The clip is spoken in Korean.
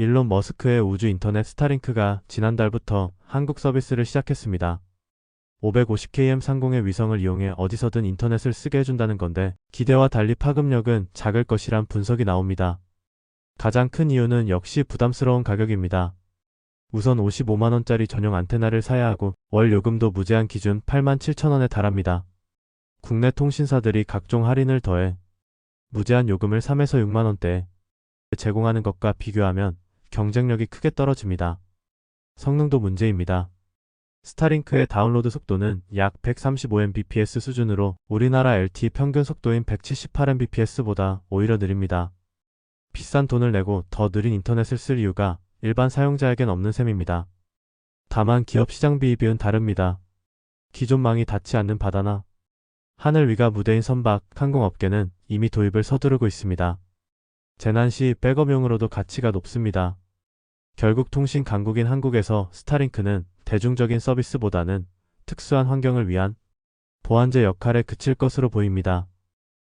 일론 머스크의 우주 인터넷 스타링크가 지난달부터 한국 서비스를 시작했습니다. 550km 상공의 위성을 이용해 어디서든 인터넷을 쓰게 해준다는 건데 기대와 달리 파급력은 작을 것이란 분석이 나옵니다. 가장 큰 이유는 역시 부담스러운 가격입니다. 우선 55만원짜리 전용 안테나를 사야 하고 월 요금도 무제한 기준 8만 7천원에 달합니다. 국내 통신사들이 각종 할인을 더해 무제한 요금을 3에서 6만원대에 제공하는 것과 비교하면 경쟁력이 크게 떨어집니다. 성능도 문제입니다. 스타링크의 다운로드 속도는 약 135mbps 수준으로 우리나라 LTE 평균 속도인 178mbps보다 오히려 느립니다. 비싼 돈을 내고 더 느린 인터넷을 쓸 이유가 일반 사용자에겐 없는 셈입니다. 다만 기업 시장비 비은 다릅니다. 기존망이 닿지 않는 바다나 하늘 위가 무대인 선박, 항공업계는 이미 도입을 서두르고 있습니다. 재난 시 백업용으로도 가치가 높습니다. 결국 통신 강국인 한국에서 스타링크는 대중적인 서비스보다는 특수한 환경을 위한 보안제 역할에 그칠 것으로 보입니다.